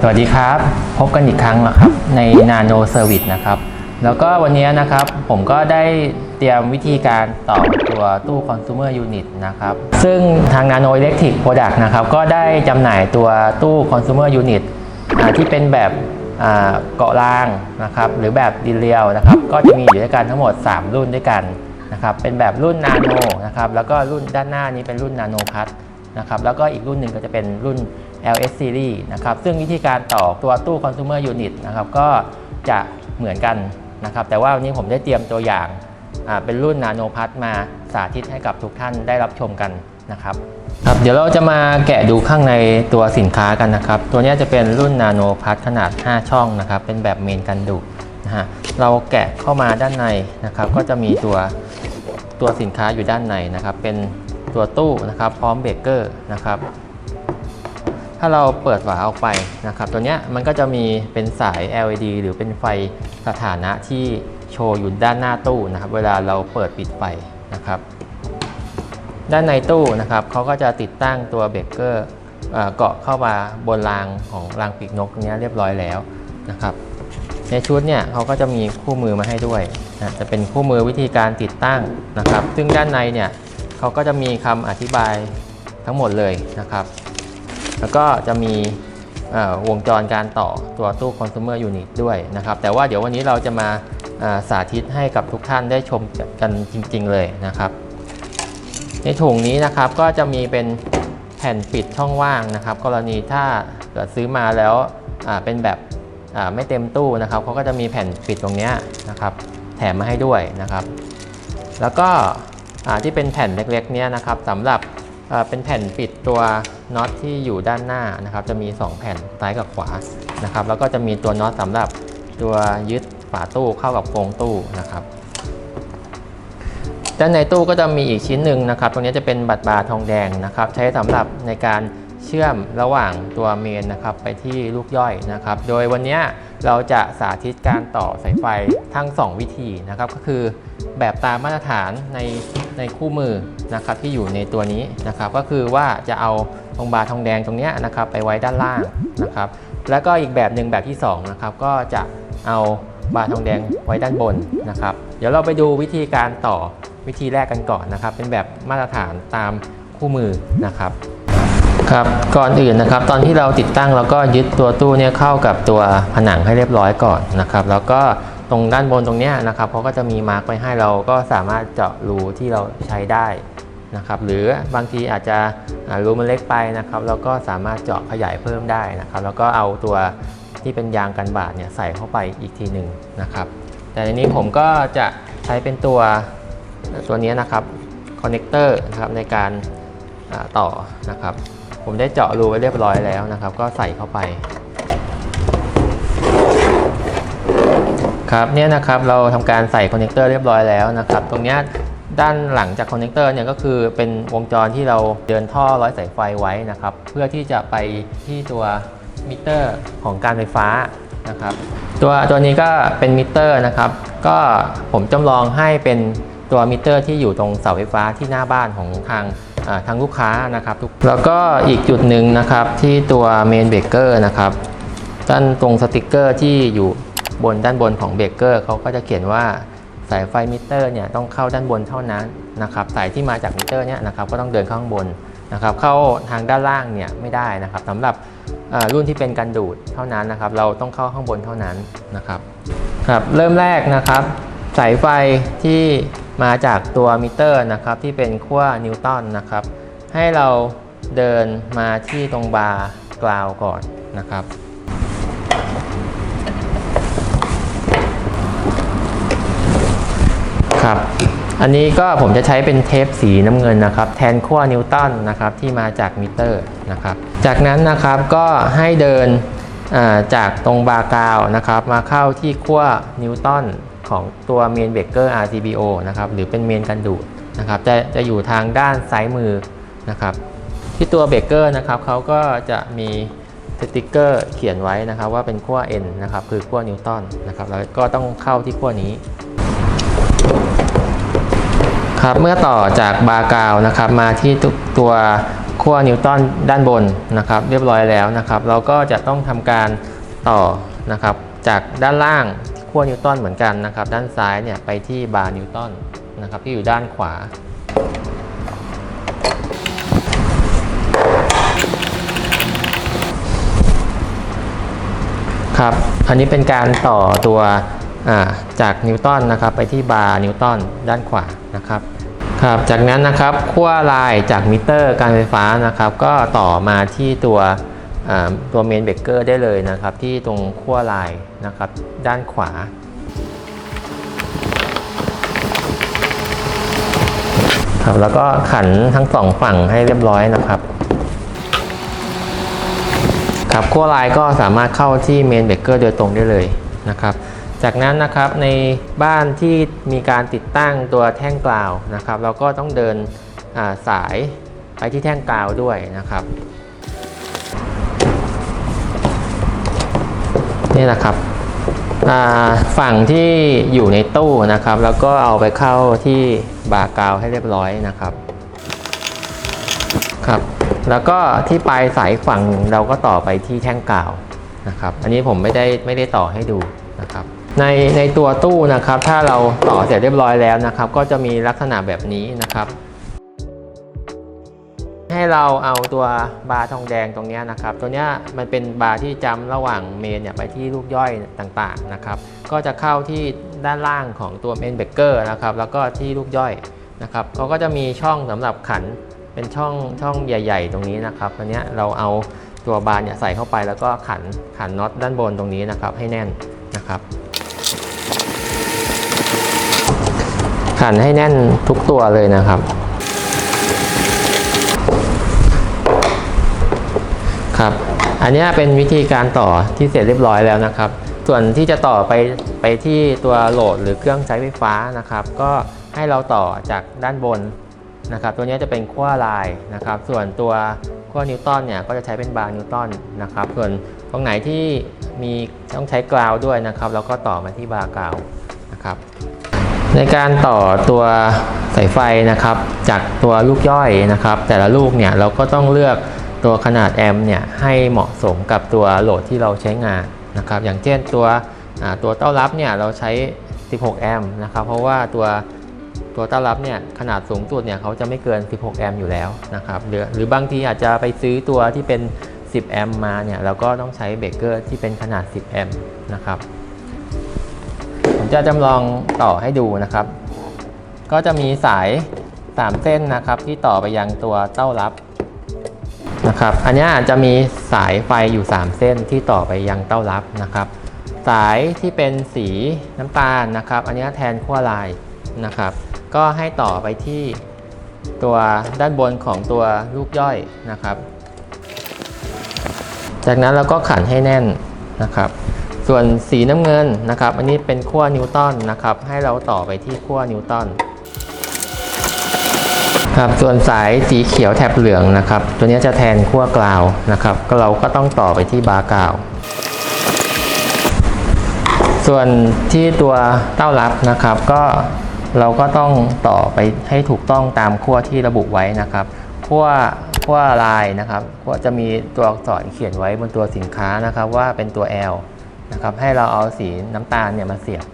สวัสดีครับ พบกันอีกครั้งแล้วครับใน Nano Service นะครับ แล้วก็วันนี้นะครับผมก็ได้เตรียมวิธีการต่อตัวตู้ Consumer Unit นะครับ ซึ่งทาง Nano Electric Product นะครับ ก็ได้จำหน่ายตัวตู้ Consumer Unit ที่เป็นแบบเกาะรางนะครับ หรือแบบดินเรียวนะครับ ก็จะมีอยู่ด้วยกันทั้งหมด 3 รุ่นด้วยกันนะครับ เป็นแบบรุ่น Nano นะครับ แล้วก็รุ่นด้านหน้านี้เป็นรุ่น Nano Plus นะครับ แล้วก็อีกรุ่นหนึ่งก็จะเป็นรุ่น LS Series นะครับซึ่งวิธีการต่อตัวตู้ Consumer Unit นะครับก็จะเหมือนกันนะครับแต่ว่าวันนี้ผมได้เตรียมตัวอย่างเป็นรุ่น Nano Plus มาสาธิตให้กับทุกท่านได้รับชมกันนะครับครับเดี๋ยวเราจะมาแกะดูข้างในตัวสินค้ากันนะครับ ตัวนี้จะเป็นรุ่น Nano Plus ขนาด 5 ช่องนะครับ เป็นแบบเมนกันดูดนะฮะเราแกะเข้ามาด้านในนะครับ ก็จะมีตัวตัวสินค้าอยู่ด้านในนะครับ เป็นตัวตู้นะครับ พร้อมเบรกเกอร์นะครับ ถ้าเราเปิดฝาออกไปนะครับ ตัวเนี้ยมันก็จะมีเป็นสาย LED หรือเป็นไฟสถานะที่โชว์อยู่ด้านหน้าตู้นะครับ เวลาเราเปิดปิดไฟนะครับ ด้านในตู้นะครับเขาก็จะติดตั้งตัวเบรกเกอร์เกาะเข้ามาบนรางของรางปีกนกเนี้ยเรียบร้อยแล้วนะครับ ในชุดเนี่ยเขาก็จะมีคู่มือมาให้ด้วยนะจะเป็นคู่มือวิธีการติดตั้งนะครับ ซึ่งด้านในเนี่ยเขาก็จะมีคำอธิบายทั้งหมดเลยนะครับ แล้วก็จะมีวงจรการต่อตัวตู้ consumer unit ด้วยนะครับ แต่ว่าเดี๋ยววันนี้เราจะมาสาธิตให้กับทุกท่านได้ชมกันจริง ๆ เลยนะครับ ในถุงนี้นะครับก็จะมีเป็นแผ่นปิดช่องว่างนะครับ กรณีถ้าเกิดซื้อมาแล้วเป็นแบบไม่เต็มตู้นะครับเขาก็จะมีแผ่นปิดตรงนี้นะครับ แถมมาให้ด้วยนะครับ แล้วก็ที่เป็นแผ่นเล็กๆเนี้ยนะครับสำหรับ เป็นแผ่นปิดตัวน็อตที่อยู่ด้านหน้านะครับจะมี 2 แผ่นซ้ายกับขวานะครับแล้วก็จะมีตัวน็อตสำหรับตัวยึดฝาตู้เข้ากับโครงตู้นะครับด้านในตู้ก็จะมีอีกชิ้นหนึ่งนะครับ ตรงนี้จะเป็นบัตรบาร์ทองแดงนะครับ ใช้สำหรับในการเชื่อมระหว่างตัวเมนนะครับไปที่ลูกย่อยนะครับ โดยวันนี้เราจะสาธิตการต่อสายไฟทั้ง 2 วิธีนะครับ ก็คือแบบตามมาตรฐานใน ในคู่มือนะครับที่อยู่ในตัวนี้นะครับ ก็คือว่าจะเอาตรงบาทองแดงตรงนี้นะครับไปไว้ด้านล่างนะครับ แล้วก็อีกแบบหนึ่งแบบที่สองนะครับก็จะเอาบาทองแดงไว้ด้านบนนะครับ เดี๋ยวเราไปดูวิธีการต่อวิธีแรกกันก่อนนะครับ เป็นแบบมาตรฐานตามคู่มือนะครับครับก่อนอื่นนะครับ ตอนที่เราติดตั้งเราก็ยึดตัวตู้เนี่ยเข้ากับตัวผนังให้เรียบร้อยก่อนนะครับ แล้วก็ ตรงด้านบนตรงนี้นะครับเขาก็จะมีมาร์กไว้ให้เราก็สามารถเจาะรูที่เราใช้ได้นะครับหรือบางทีอาจจะรูมันเล็กไปนะครับเราก็สามารถเจาะขยายเพิ่มได้นะครับ แล้วก็เอาตัวที่เป็นยางกันบาดเนี่ยใส่เข้าไปอีกทีหนึ่งนะครับ แต่ในนี้ผมก็จะใช้เป็นตัวตัวนี้นะครับคอนเนคเตอร์นะครับในการต่อนะครับ ผมได้เจาะรูไว้เรียบร้อยแล้วนะครับ ก็ใส่เข้าไป ครับเนี่ยนะครับเราทำการใส่คอนเนคเตอร์เรียบร้อยแล้วนะครับตรงนี้ด้านหลังจากคอนเนคเตอร์เนี่ยก็คือเป็นวงจรที่เราเดินท่อร้อยสายไฟไว้นะครับเพื่อที่จะไปที่ตัวมิเตอร์ของการไฟฟ้านะครับตัวตัวนี้ก็เป็นมิเตอร์นะครับก็ผมจำลองให้เป็นตัวมิเตอร์ที่อยู่ตรงเสาไฟฟ้าที่หน้าบ้านของทางทางลูกค้านะครับทุกแล้วก็อีกจุดหนึ่งนะครับที่ตัวเมนเบรกเกอร์นะครับด้านตรงสติกเกอร์ที่อยู่ บนด้านบนของเบรกเกอร์เขาก็จะเขียนว่าสายไฟมิเตอร์เนี่ยต้องเข้าด้านบนเท่านั้นนะครับสายที่มาจากมิเตอร์เนี่ยนะครับก็ต้องเดินข้างบนนะครับเข้าทางด้านล่างเนี่ยไม่ได้นะครับสำหรับรุ่นที่เป็นกันดูดเท่านั้นนะครับ เราต้องเข้าข้างบนเท่านั้นนะครับครับเริ่มแรกนะครับสายไฟที่มาจากตัวมิเตอร์นะครับที่เป็นขั้วนิวตันนะครับให้เราเดินมาที่ตรงบาร์กราวก่อนนะครับ ครับอันนี้ก็ผมจะใช้เป็นเทปสีน้ำเงินนะครับ แทนขั้วนิวตันนะครับที่มาจากมิเตอร์นะครับ จากนั้นนะครับก็ให้เดินาจากตรงบาร์กาวนะครับ มาเข้าที่ขั้วนิวตันของตัวเมนเบเกอร์ RCBO นะครับหรือเป็นเมนกันดูดนะครับจะจะอยู่ทางด้านซ้ายมือนะครับที่ตัวเบเกอร์นะครับเขาก็จะมีสติกเกอร์เขียนไว้นะครับว่าเป็นขั้ว N นะครับคือขั้วนิวตันนะครับแล้วก็ต้องเข้าที่ขั้วนี้ ครับเมื่อต่อจากบาร์กาวนะครับมาที่ตัวขั้วนิวตันด้านบนนะครับ เรียบร้อยแล้วนะครับ เราก็จะต้องทำการต่อนะครับ จากด้านล่างขั้วนิวตันเหมือนกันนะครับ ด้านซ้ายเนี่ยไปที่บาร์นิวตันนะครับที่อยู่ด้านขวาครับอันนี้เป็นการต่อตัวจากนิวตันนะครับไปที่บาร์นิวตันด้านขวา นะครับครับจากนั้นนะครับขั้วลายจากมิเตอร์การไฟฟ้านะครับ ก็ต่อมาที่ตัวตัวเมนเบรกเกอร์ได้เลยนะครับ ที่ตรงขั้วลายนะครับ ด้านขวาครับแล้วก็ขันทั้งสองฝั่งให้เรียบร้อยนะครับ ครับขั้วลายก็สามารถเข้าที่เมนเบรกเกอร์โดยตรงได้เลยนะครับ จากนั้นนะครับในบ้านที่มีการติดตั้งตัวแท่งกลาวนะครับ เราก็ต้องเดินาสายไปที่แท่งกลาวด้วยนะครับนี่แหละครับฝั่งที่อยู่ในตู้นะครับ แล้วก็เอาไปเข้าที่บาร์กาวให้เรียบร้อยนะครับครับ แล้วก็ที่ปลายสายฝั่งหนึ่งเราก็ต่อไปที่แท่งกาวนะครับ อันนี้ผมไม่ได้ไม่ได้ต่อให้ดูนะครับ ในในตัวตู้นะครับ ถ้าเราต่อเสร็จเรียบร้อยแล้วนะครับ ก็จะมีลักษณะแบบนี้นะครับ ให้เราเอาตัวบาร์ทองแดงตรงนี้นะครับ ตัวนี้มันเป็นบาร์ที่จำระหว่างเมนเนี่ยไปที่ลูกย่อยต่างๆนะครับ ก็จะเข้าที่ด้านล่างของตัวเมนเบรกเกอร์นะครับ แล้วก็ที่ลูกย่อยนะครับเขาก็จะมีช่องสำหรับขันเป็นช่องช่องใหญ่ ๆ ตรงนี้นะครับตัวนี้เราเอาตัวบาร์เนี่ยใส่เข้าไปแล้วก็ขันขันน็อตด้านบนตรงนี้นะครับให้แน่นนะครับ ขันให้แน่นทุกตัวเลยนะครับ ครับ อันนี้เป็นวิธีการต่อที่เสร็จเรียบร้อยแล้วนะครับ ส่วนที่จะต่อไปไปที่ตัวโหลดหรือเครื่องใช้ไฟฟ้านะครับ ก็ให้เราต่อจากด้านบนนะครับ ตัวนี้จะเป็นขั้วลายนะครับ ส่วนตัวขั้วนิวตันเนี่ยก็จะใช้เป็นบาร์นิวตันนะครับ ส่วนตรงไหนที่มีต้องใช้กราวด้วยนะครับ แล้วก็ต่อมาที่บาร์กราวนะครับ ในการต่อตัวสายไฟนะครับ จากตัวลูกย่อยนะครับ แต่ละลูกเนี่ยเราก็ต้องเลือกตัวขนาดแอมป์เนี่ยให้เหมาะสมกับตัวโหลดที่เราใช้งานนะครับ อย่างเช่นตัวตัวเต้ารับเนี่ยเราใช้ 16 แอมป์นะครับ เพราะว่าตัวตัวเต้ารับเนี่ยขนาดสูงสุดเนี่ยเขาจะไม่เกิน 16 แอมป์อยู่แล้วนะครับหรือหรือบางทีอาจจะไปซื้อตัวที่เป็น 10 แอมป์มาเนี่ยเราก็ต้องใช้เบรกเกอร์ที่เป็นขนาด 10 แอมป์นะครับ จะจำลองต่อให้ดูนะครับ ก็จะมีสาย 3 เส้นนะครับ ที่ต่อไปยังตัวเต้ารับนะครับ อันนี้ยจะมีสายไฟอยู่ 3 เส้นที่ต่อไปยังเต้ารับนะครับ สายที่เป็นสีน้ำตาลนะครับ อันนี้แทนขั้วลายนะครับ ก็ให้ต่อไปที่ตัวด้านบนของตัวลูกย่อยนะครับ จากนั้นเราก็ขันให้แน่นนะครับ ส่วนสีน้ำเงินนะครับ อันนี้เป็นขั้วนิวตันนะครับ ให้เราต่อไปที่ขั้วนิวตันครับส่วนสายสีเขียวแถบเหลืองนะครับ ตัวนี้จะแทนขั้วกลาวนะครับ ก็เราก็ต้องต่อไปที่บาร์กาว ส่วนที่ตัวเต้ารับนะครับ ก็เราก็ต้องต่อไปให้ถูกต้องตามขั้วที่ระบุไว้นะครับขั้วขั้วลายนะครับขั้วจะมีตัวอักษรเขียนไว้บนตัวสินค้านะครับ ว่าเป็นตัว L นะครับให้เราเอาสีน้ำตาลเนี่ยมาเสียบ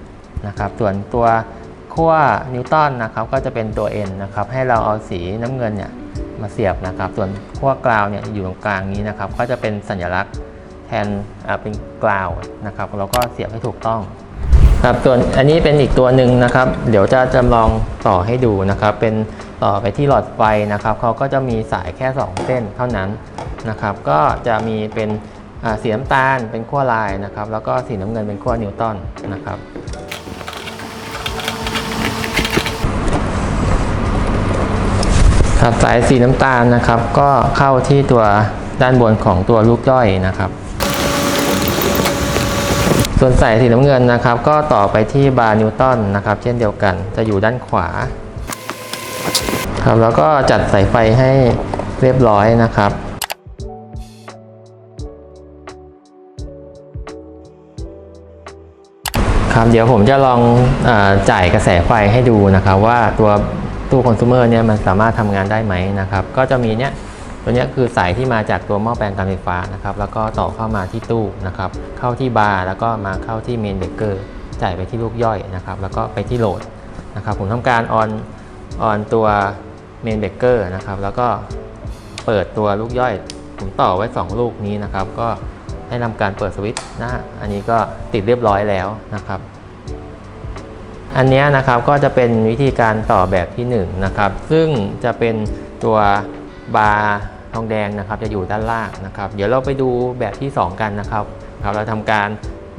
นะครับส่วนตัวขั้วนิวตันนะครับก็จะเป็นตัว N นะครับให้เราเอาสีน้ำเงินเนี่ยมาเสียบนะครับส่วนขั้วกราวเนี่ยอยู่ตรงกลางนี้นะครับก็จะเป็นสัญลักษณ์แทนเป็นกราวนะครับเราก็เสียบให้ถูกต้องครับส่วนอันนี้เป็นอีกตัวหนึ่งนะครับ เดี๋ยวจะจำลองต่อให้ดูนะครับ เป็นต่อไปที่หลอดไฟนะครับเขาก็จะมีสายแค่ 2 เส้นเท่านั้นนะครับ ก็จะมีเป็น สีน้ำตาลเป็นขั้วลายนะครับ แล้วก็สีน้ำเงินเป็นขั้วนิวตันนะครับครับสายสีน้ำตาลนะครับ ก็เข้าที่ตัวด้านบนของตัวลูกย่อยนะครับ ส่วนสายสีน้ำเงินนะครับ ก็ต่อไปที่บาร์นิวตันนะครับ เช่นเดียวกันจะอยู่ด้านขวาครับแล้วก็จัดสายไฟให้เรียบร้อยนะครับ ครับเดี๋ยวผมจะลองอจ่ายกระแสไฟให้ดูนะครับ ว่าตัวตู้คอน sumer เนี่ยมันสามารถทำงานได้ไหมนะครับ ก็จะมีเนี่ยตัวเนี้ยคือสายที่มาจากตัวหม้อแปลงการไฟฟ้านะครับ แล้วก็ต่อเข้ามาที่ตู้นะครับ เข้าที่บาร์แล้วก็มาเข้าที่เมนเบเกอร์จ่ายไปที่ลูกย่อยนะครับ แล้วก็ไปที่โหลดนะครับ ผมทำการออนออนตัวเมนเบเกอร์นะครับ แล้วก็เปิดตัวลูกย่อย ผมต่อไว้ 2 ลูกนี้นะครับ ก็ ให้ทำการเปิดสวิตช์นะฮะอันนี้ก็ติดเรียบร้อยแล้วนะครับ อันนี้นะครับก็จะเป็นวิธีการต่อแบบที่1นงนะครับซึ่งจะเป็นตัวบาร์ทองแดงนะครับจะอยู่ด้านล่างนะครับ เดี๋ยวเราไปดูแบบที่ 2 กันนะครับครับเราทำการ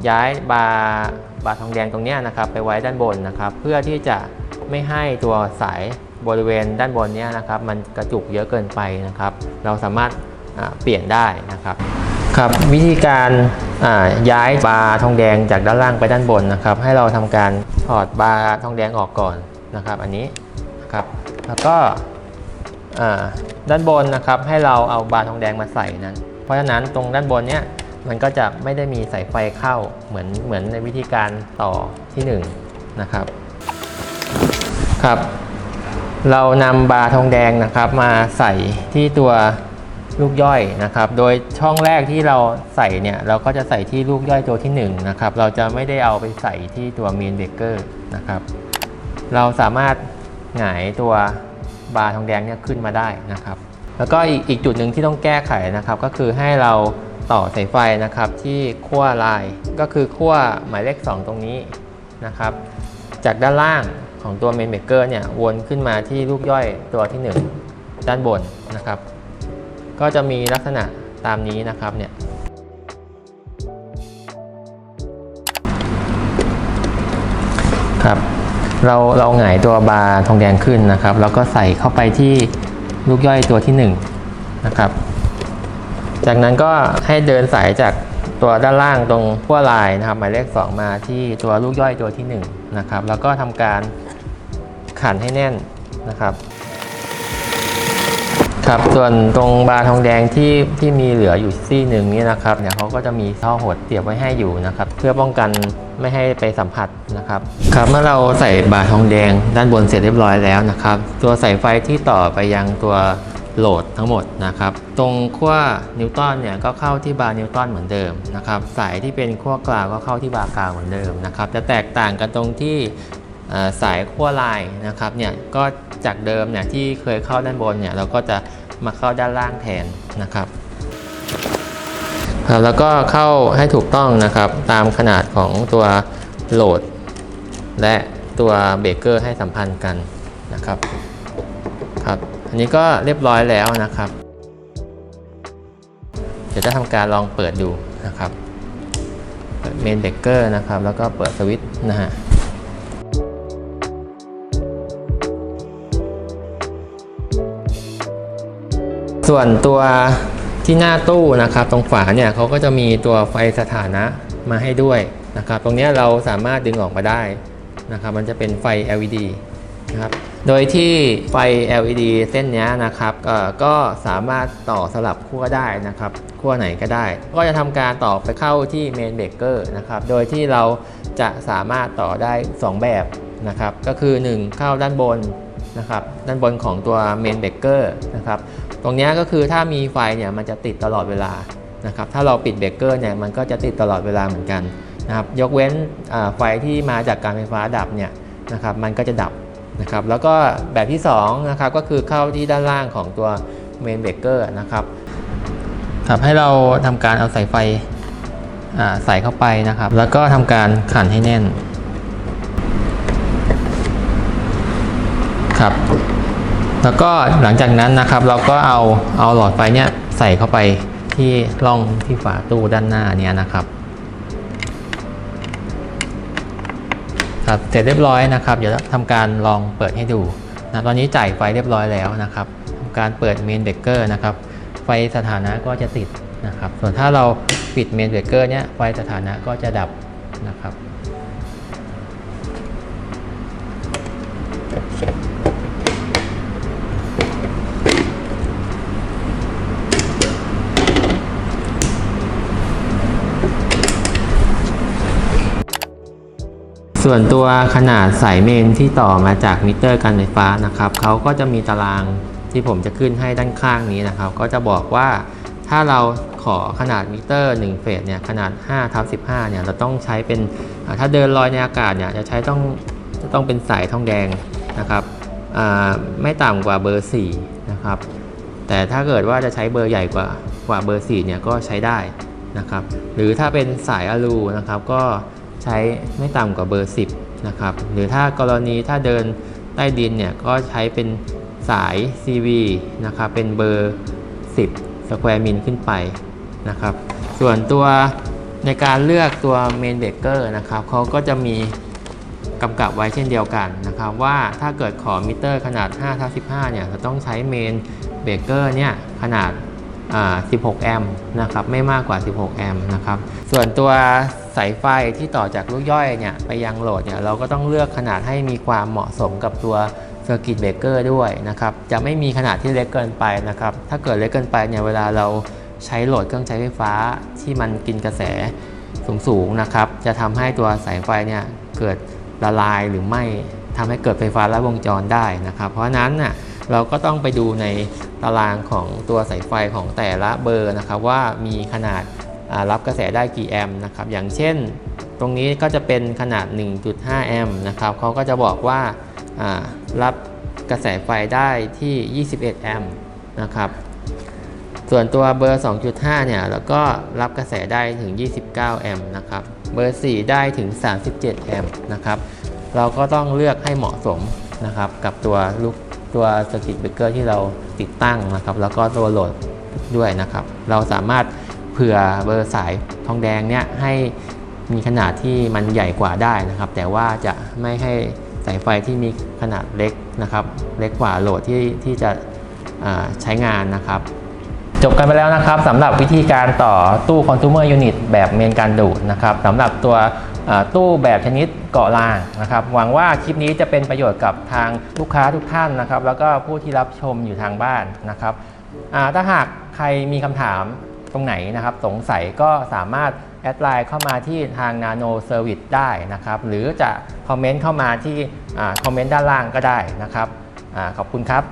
ย้ายบาร์บาร์ทองแดงตรงนี้นะครับ ไปไว้ด้านบนนะครับ เพื่อที่จะไม่ให้ตัวสายบริเวณด้านบนนี้นะครับ มันกระจุกเยอะเกินไปนะครับ เราสามารถเปลี่ยนได้นะครับ ครับวิธีการย้ายบาร์ทองแดงจากด้านล่างไปด้านบนนะครับ ให้เราทำการถอดบาร์ทองแดงออกก่อนนะครับ อันนี้นะครับแล้วก็ด้านบนนะครับให้เราเอาบาร์ทองแดงมาใส่นั้น เพราะฉะนั้นตรงด้านบนเนี้ยมันก็จะไม่ได้มีสายไฟเข้าเหมือนเหมือนในวิธีการต่อที่1นงนะครับครับ เรานำบาร์ทองแดงนะครับมาใส่ที่ตัว ลูกย่อยนะครับ โดยช่องแรกที่เราใส่เนี่ยเราก็จะใส่ที่ลูกย่อยตัวที่1นะครับ เราจะไม่ได้เอาไปใส่ที่ตัวเมนเบเกอร์นะครับ เราสามารถหงายตัวบาร์ทองแดงเนี่ยขึ้นมาได้นะครับ แล้วก็อีกอีกจุดหนึ่งที่ต้องแก้ไขนะครับ ก็คือให้เราต่อสายไฟนะครับที่ขั้วลายก็คือขั้วหมายเลข 2 ตรงนี้นะครับ จากด้านล่างของตัวเมนเบเกอร์เนี่ยวนขึ้นมาที่ลูกย่อยตัวที่ 1 ด้านบนนะครับ ก็จะมีลักษณะตามนี้นะครับเนี่ยครับเราเราหงายตัวบาร์ทองแดงขึ้นนะครับ แล้วก็ใส่เข้าไปที่ลูกย่อยตัวที่1นงนะครับ จากนั้นก็ให้เดินสายจากตัวด้านล่างตรงขั้วลายนะครับ หมายเลข 2 มาที่ตัวลูกย่อยตัวที่1นะครับ แล้วก็ทำการขันให้แน่นนะครับ ครับส่วนตรงบาร์ทองแดงที่ที่มีเหลืออยู่ซี่หนึ่งนี่นะครับเนี่ยเขาก็จะมีท่อหดเสียบไว้ให้อยู่นะครับเพื่อป้องกันไม่ให้ไปสัมผัสนะครับครับเมื่อเราใส่บาร์ทองแดงด้านบนเสร็จเรียบร้อยแล้วนะครับตัวสายไฟที่ต่อไปยังตัวโหลดทั้งหมดนะครับตรงขั้วนิวตันเนี่ยก็เข้าที่บาร์นิวตันเหมือนเดิมนะครับสายที่เป็นขั้วกลางก็เข้าที่บาร์กลางเหมือนเดิมนะครับจะแตกต่างกันตรงที่สายขั้วลายนะครับเนี่ยก็จากเดิมเนี่ยที่เคยเข้าด้านบนเนี่ยเราก็จะ มาเข้าด้านล่างแทนนะครับครับแล้วก็เข้าให้ถูกต้องนะครับตามขนาดของตัวโหลด และตัวเบรกเกอร์ให้สัมพันธ์กันนะครับครับอันนี้ก็เรียบร้อยแล้วนะครับ เดี๋ยวจะทำการลองเปิดดูนะครับเปิดเมนเบรกเกอร์นะครับ แล้วก็เปิดสวิตช์นะฮะ ส่วนตัวที่หน้าตู้นะครับ ตรงฝาเนี่ยเขาก็จะมีตัวไฟสถานะมาให้ด้วยนะครับ ตรงนี้เราสามารถดึงออกมาได้นะครับ มันจะเป็นไฟ LED นะครับ โดยที่ไฟ LED เส้นนี้นะครับก็สามารถต่อสลับขั้วได้นะครับขั้วไหนก็ได้ ก็จะทำการต่อไปเข้าที่เมนเบรกเกอร์นะครับ โดยที่เราจะสามารถต่อได้ 2 แบบนะครับ ก็คือ 1 เข้าด้านบนนะครับ ด้านบนของตัวเมนเบรกเกอร์นะครับ ตรงนี้ก็คือถ้ามีไฟเนี่ยมันจะติดตลอดเวลานะครับถ้าเราปิดเบรกเกอร์เนี่ยมันก็จะติดตลอดเวลาเหมือนกันนะครับยกเว้นไฟที่มาจากการไฟฟ้าดับเนี่ยนะครับมันก็จะดับนะครับแล้วก็แบบที่2นะครับก็คือเข้าที่ด้านล่างของตัวเมนเบรกเกอร์นะครับครับให้เราทำการเอาสายไฟอ่าใส่เข้าไปนะครับ แล้วก็ทำการขันให้แน่นครับ แล้วก็หลังจากนั้นนะครับเราก็เอาเอาหลอดไฟเนี้ยใส่เข้าไปที่ร่องที่ฝาตู้ด้านหน้าเนี้ยนะครับครับเสร็จเรียบร้อยนะครับ เดี๋ยวทำการลองเปิดให้ดูนะตอนนี้จ่ายไฟเรียบร้อยแล้วนะครับทำการเปิดเมนเบรกเกอร์นะครับ ไฟสถานะก็จะติดนะครับ ส่วนถ้าเราปิดเมนเบรกเกอร์เนี้ยไฟสถานะก็จะดับนะครับ ส่วนตัวขนาดสายเมนที่ต่อมาจากมิเตอร์การไฟฟ้านะครับเขาก็จะมีตารางที่ผมจะขึ้นให้ด้านข้างนี้นะครับ ก็จะบอกว่าถ้าเราขอขนาดมิเตอร์1เฟสเนี่ยขนาด5ทับ15เนี่ยเราต้องใช้เป็นถ้าเดินลอยในอากาศเนี่ยจะใช้ต้องจะต้องเป็นสายทองแดงนะครับไม่ต่ำกว่าเบอร์4นะครับแต่ถ้าเกิดว่าจะใช้เบอร์ใหญ่กว่ากว่าเบอร์4เนี่ยก็ใช้ได้นะครับหรือถ้าเป็นสายอะลูนะครับก็ ใช้ไม่ต่ำกว่าเบอร์ 10 นะครับ หรือถ้ากรณีถ้าเดินใต้ดินเนี่ย ก็ใช้เป็นสาย CV นะครับ เป็นเบอร์ 10 สแควร์มิลขึ้นไปนะครับ ส่วนตัวในการเลือกตัวเมนเบเกอร์นะครับเขาก็จะมีกำกับไว้เช่นเดียวกันนะครับว่าถ้าเกิดขอมิเตอร์ขนาด5ทับ15 เนี่ยจะต้องใช้เมนเบเกอร์เนี่ยขนาดอ่า16 แอมป์นะครับไม่มากกว่า 16 แอมป์นะครับส่วนตัว สายไฟที่ต่อจากลูกย่อยเนี่ยไปยังโหลดเนี่ยเราก็ต้องเลือกขนาดให้มีความเหมาะสมกับตัวเซอร์กิตเบเกอร์ด้วยนะครับจะไม่มีขนาดที่เล็กเกินไปนะครับถ้าเกิดเล็กเกินไปเนี่ยเวลาเราใช้โหลดเครื่องใช้ไฟฟ้าที่มันกินกระแสสูงๆนะครับ จะทำให้ตัวสายไฟเนี่ยเกิดละลายหรือไม่ทำให้เกิดไฟฟ้าลัดวงจรได้นะครับ เพราะฉะนั้นน่ะเราก็ต้องไปดูในตารางของตัวสายไฟของแต่ละเบอร์นะครับ ว่ามีขนาด รับกระแสได้กี่แอมป์นะครับอย่างเช่น ตรงนี้ก็จะเป็นขนาด 1.5 แอมป์นะครับเขาก็จะบอกว่ารับกระแสไฟได้ที่ 21 แอมป์นะครับส่วนตัวเบอร์ 2.5 เนี่ยแล้วก็รับกระแสได้ถึง 29 แอมป์นะครับเบอร์ 4 ได้ถึง 37 แอมป์นะครับเราก็ต้องเลือกให้เหมาะสมนะครับกับตัวลูกตัวสกิตเบรกเกอร์ที่เราติดตั้งนะครับ แล้วก็ตัวโหลดด้วยนะครับ เราสามารถ ผื่อเบอร์สายทองแดงเนี่ยให้มีขนาดที่มันใหญ่กว่าได้นะครับ แต่ว่าจะไม่ให้สายไฟที่มีขนาดเล็กนะครับ เล็กกว่าโหลดที่ที่จะใช้งานนะครับจบกันไปแล้วนะครับสำหรับวิธีการต่อตู้ consumer unit แบบเมนการดูดนะครับสำหรับตัวตู้แบบชนิดเกาะรางนะครับหวังว่าคลิปนี้จะเป็นประโยชน์กับทางลูกค้าทุกท่านนะครับ แล้วก็ผู้ที่รับชมอยู่ทางบ้านนะครับถ้าหากใครมีคำถาม ตรงไหนนะครับ สงสัยก็สามารถแอดไลน์เข้ามาที่ทาง Nano Service ได้นะครับ หรือจะคอมเมนต์เข้ามาที่คอมเมนต์ด้านล่างก็ได้นะครับอขอบคุณครับ